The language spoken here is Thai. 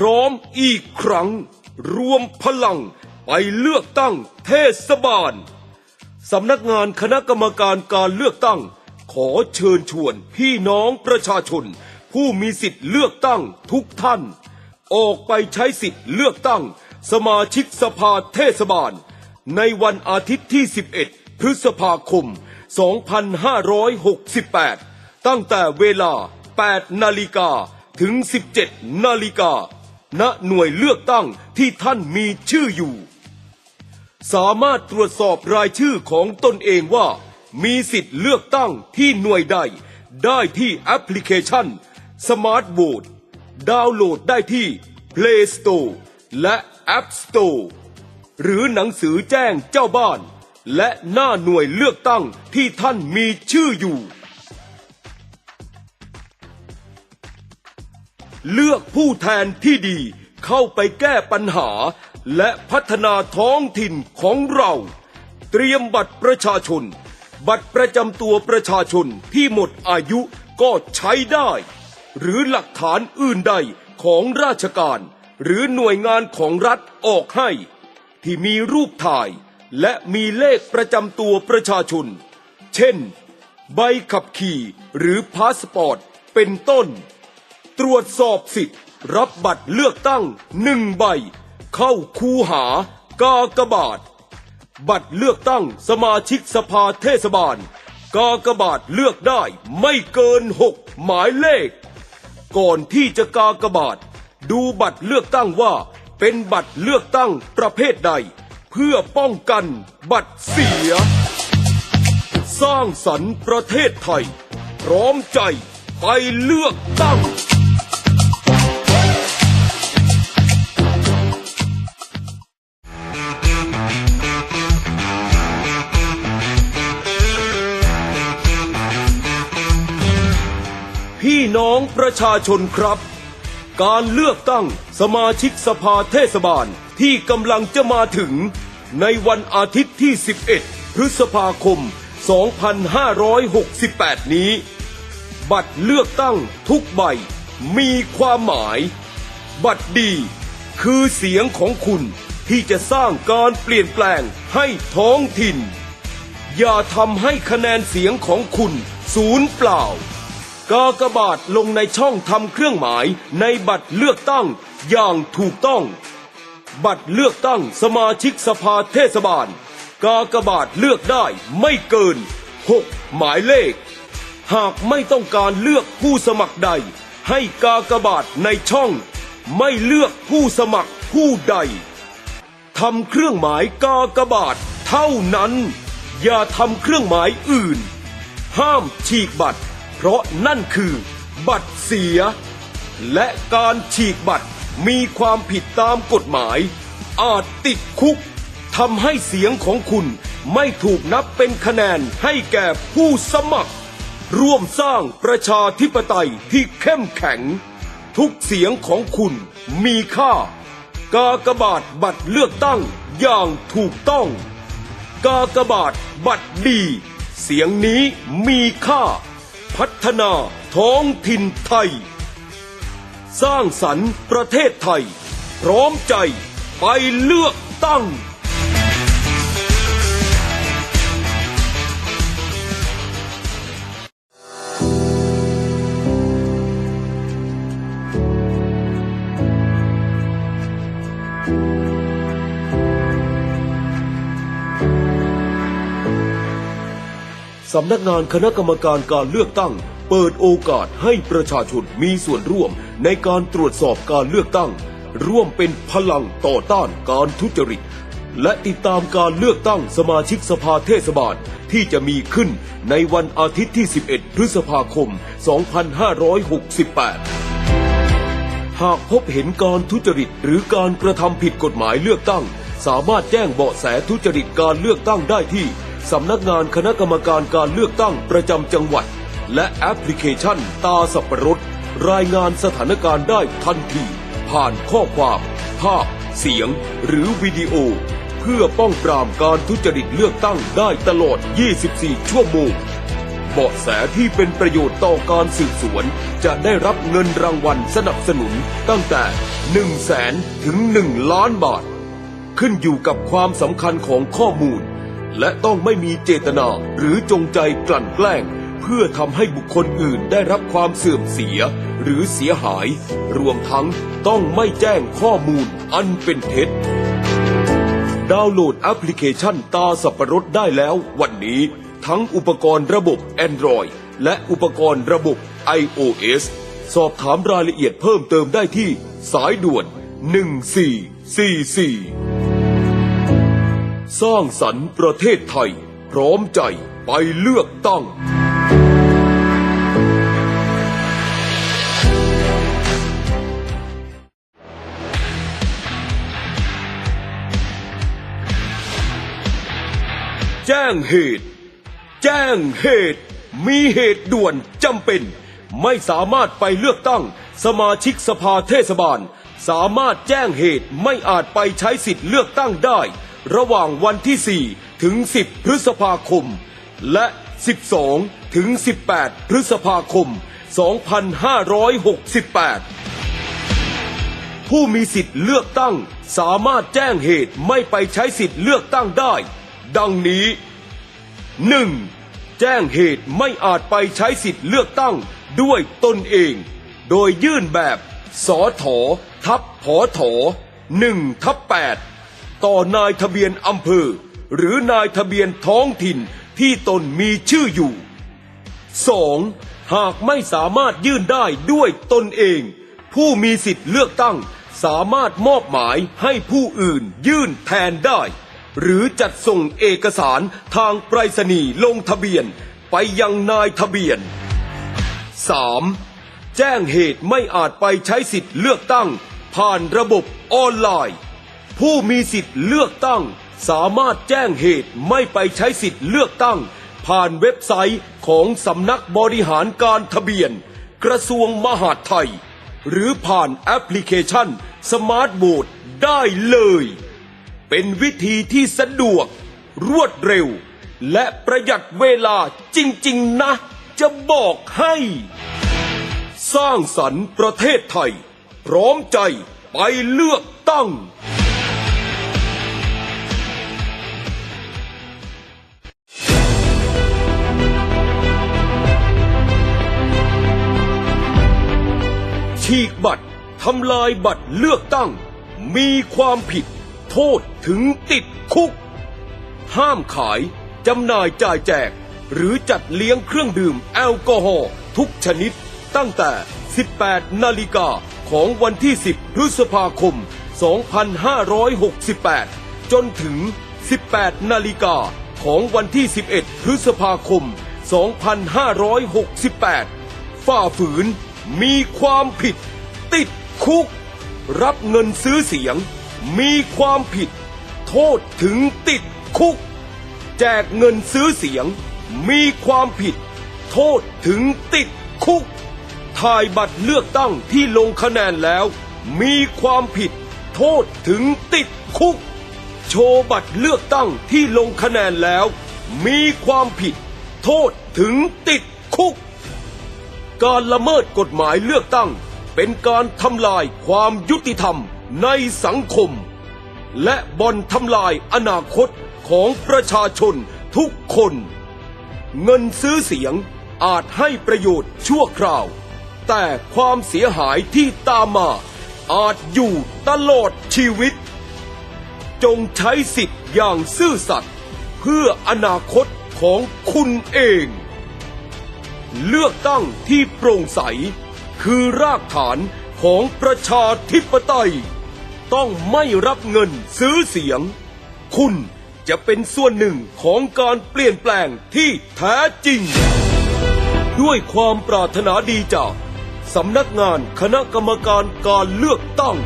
พร้อมอีกครั้ง รวมพลังไปเลือกตั้งเทศบาล สำนักงานคณะกรรมการการเลือกตั้ง ขอเชิญชวนพี่น้องประชาชน ผู้มีสิทธิ์เลือกตั้งทุกท่าน ออกไปใช้สิทธิ์เลือกตั้ง สมาชิกสภาเทศบาล ในวันอาทิตย์ที่ 11 พฤษภาคม 2568 ตั้งแต่เวลา 8 นาฬิกาถึง 17 นาฬิกา ณหน่วยเลือกตั้งที่ท่านมีชื่ออยู่ สามารถตรวจสอบรายชื่อของตนเองว่า มีสิทธิ์เลือกตั้งที่หน่วยใด ได้ที่แอปพลิเคชัน Smart Vote ดาวน์โหลดได้ที่ Play Store และ App Store หรือหนังสือแจ้งเจ้าบ้าน และหน้าหน่วยเลือกตั้งที่ท่านมีชื่ออยู่ เลือกผู้แทนที่ดี เข้าไปแก้ปัญหา และพัฒนาท้องถิ่นของเรา เตรียมบัตรประชาชน บัตรประจำตัวประชาชนที่หมดอายุก็ใช้ได้ หรือหลักฐานอื่นใดของราชการ หรือหน่วยงานของรัฐออกให้ ที่มีรูปถ่ายและมีเลขประจำตัวประชาชน เช่น ใบขับขี่หรือพาสปอร์ต เป็นต้น ตรวจสอบสิทธิ์ รับบัตรเลือกตั้งหนึ่งใบ เข้าคูหากากบาท บัตรเลือกตั้งสมาชิกสภาเทศบาล กากบาทเลือกได้ไม่เกินหกหมายเลข ก่อนที่จะกากบาท ดูบัตรเลือกตั้งว่า เป็นบัตรเลือกตั้งประเภทใด เพื่อป้องกันบัตรเสีย สร้างสรรค์ประเทศไทย พร้อมใจไปเลือกตั้ง ประชาชนครับ การเลือกตั้งสมาชิกสภาเทศบาลที่กำลังจะมาถึง ในวันอาทิตย์ที่ 11 พฤษภาคม 2568 นี้ บัตรเลือกตั้งทุกใบมีความหมาย บัตรดี คือเสียงของคุณที่จะสร้างการเปลี่ยนแปลงให้ท้องถิ่น อย่าทำให้คะแนนเสียงของคุณศูนย์เปล่า กากบาทลงในช่องทำเครื่องหมายในบัตรเลือกตั้งอย่างถูกต้อง บัตรเลือกตั้งสมาชิกสภาเทศบาล กากบาทเลือกได้ไม่เกิน 6 หมายเลข หากไม่ต้องการเลือกผู้สมัครใด ให้กากบาทในช่อง ไม่เลือกผู้สมัครผู้ใดทำเครื่องหมายกากบาทเท่านั้น อย่าทำเครื่องหมายอื่น ห้ามฉีกบัตร เพราะนั่นคือ บัตรเสีย และการฉีกบัตรมีความผิดตามกฎหมาย อาจติดคุกทำให้เสียงของคุณไม่ถูกนับเป็นคะแนนให้แก่ผู้สมัคร ร่วมสร้างประชาธิปไตยที่เข้มแข็ง ทุกเสียงของคุณมีค่า กากบาทบัตรเลือกตั้งอย่างถูกต้อง กากบาทบัตรดี เสียงนี้มีค่า พัฒนาท้องถิ่นไทย สร้างสรรค์ประเทศไทย พร้อมใจไปเลือกตั้ง สำนักงานคณะกรรมการการเลือกตั้ง เปิดโอกาสให้ประชาชนมีส่วนร่วมในการตรวจสอบการเลือกตั้ง ร่วมเป็นพลังต่อต้านการทุจริต และติดตามการเลือกตั้งสมาชิกสภาเทศบาลที่จะมีขึ้นในวันอาทิตย์ที่ 11 พฤษภาคม 2568หากพบเห็นการทุจริตหรือการกระทำผิดกฎหมายเลือกตั้ง สามารถแจ้งเบาะแสทุจริตการเลือกตั้งได้ที่ สำนักงานคณะกรรมการการเลือกตั้งประจำจังหวัด และแอปพลิเคชันตาสับปะรดรายงานสถานการณ์ได้ทันที ผ่านข้อความ ภาพ เสียง หรือวิดีโอ เพื่อป้องปรามการทุจริตเลือกตั้งได้ตลอด 24 ชั่วโมงเบาะแสที่เป็นประโยชน์ต่อการสืบสวน จะได้รับเงินรางวัลสนับสนุนตั้งแต่ 1 0 0 0 0แสนถึง 1 ล้านบาท ขึ้นอยู่กับความสำคัญของข้อมูล และต้องไม่มีเจตนาหรือจงใจกลั่นแกล้ง เพื่อทำให้บุคคลอื่นได้รับความเสื่อมเสียหรือเสียหาย รวมทั้งต้องไม่แจ้งข้อมูลอันเป็นเท็จ ดาวน์โหลดแอปพลิเคชันตาสับปะรดได้แล้ววันนี้ ทั้งอุปกรณ์ระบบ Android และอุปกรณ์ระบบ iOS สอบถามรายละเอียดเพิ่มเติมได้ที่สายด่วน 1444 สร้างสรรค์ประเทศไทย พร้อมใจไปเลือกตั้ง แจ้งเหตุ แจ้งเหตุ มีเหตุด่วนจำเป็น ไม่สามารถไปเลือกตั้ง สมาชิกสภาเทศบาล สามารถแจ้งเหตุไม่อาจไปใช้สิทธิ์เลือกตั้งได้ ระหว่างวันที่ 4 ถึง 10 พฤษภาคม และ 12 ถึง 18 พฤษภาคม 2568 ผู้มีสิทธิ์เลือกตั้งสามารถแจ้งเหตุไม่ไปใช้สิทธิ์เลือกตั้งได้ ดังนี้ 1. แจ้งเหตุไม่อาจไปใช้สิทธิ์เลือกตั้งด้วยตนเอง โดยยื่นแบบสอถอทับผอถอ1ทับ8 ต่อนายทะเบียนอำเภอ หรือนายทะเบียนท้องถิ่นที่ตนมีชื่ออยู่ 2. หากไม่สามารถยื่นได้ด้วยตนเอง ผู้มีสิทธิ์เลือกตั้งสามารถมอบหมายให้ผู้อื่นยื่นแทนได้ หรือจัดส่งเอกสารทางไปรษณีย์ลงทะเบียนไปยังนายทะเบียน 3. แจ้งเหตุไม่อาจไปใช้สิทธิ์เลือกตั้ง ผ่านระบบออนไลน์ ผู้มีสิทธิ์เลือกตั้ง สามารถแจ้งเหตุไม่ไปใช้สิทธิ์เลือกตั้ง ผ่านเว็บไซต์ของสำนักบริหารการทะเบียน กระทรวงมหาดไทย หรือผ่านแอปพลิเคชันสมาร์ทโหวตได้เลย เป็นวิธีที่สะดวก รวดเร็ว และประหยัดเวลาจริง ๆ นะ จะบอกให้ สร้างสรรค์ประเทศไทย พร้อมใจไปเลือกตั้ง ฉีกบัตรทำลายบัตรเลือกตั้ง มีความผิด โทษถึงติดคุก ห้ามขายจำหน่ายจ่ายแจก หรือจัดเลี้ยงเครื่องดื่มแอลกอฮอล์ทุกชนิด ตั้งแต่ 18 นาฬิกาของวันที่ 10 พฤษภาคม 2568 จนถึง 18 นาฬิกาของวันที่ 11 พฤษภาคม 2568 ฝ่าฝืน มีความผิด ติดคุก รับเงินซื้อเสียง มีความผิด โทษถึงติดคุก แจกเงินซื้อเสียง มีความผิด โทษถึงติดคุก ถ่ายบัตรเลือกตั้งที่ลงคะแนนแล้ว มีความผิด โทษถึงติดคุก โชว์บัตรเลือกตั้งที่ลงคะแนนแล้ว มีความผิด โทษถึงติดคุก การละเมิดกฎหมายเลือกตั้ง เป็นการทำลายความยุติธรรมในสังคม และบ่อนทำลายอนาคตของประชาชนทุกคน เงินซื้อเสียงอาจให้ประโยชน์ชั่วคราว แต่ความเสียหายที่ตามมา อาจอยู่ตลอดชีวิต จงใช้สิทธิ์อย่างซื่อสัตย์เพื่ออนาคตของคุณเอง เลือกตั้งที่โปร่งใส คือรากฐานของประชาธิปไตย ต้องไม่รับเงินซื้อเสียง คุณจะเป็นส่วนหนึ่งของการเปลี่ยนแปลงที่แท้จริง ด้วยความปรารถนาดีจากสำนักงานคณะกรรมการการเลือกตั้ง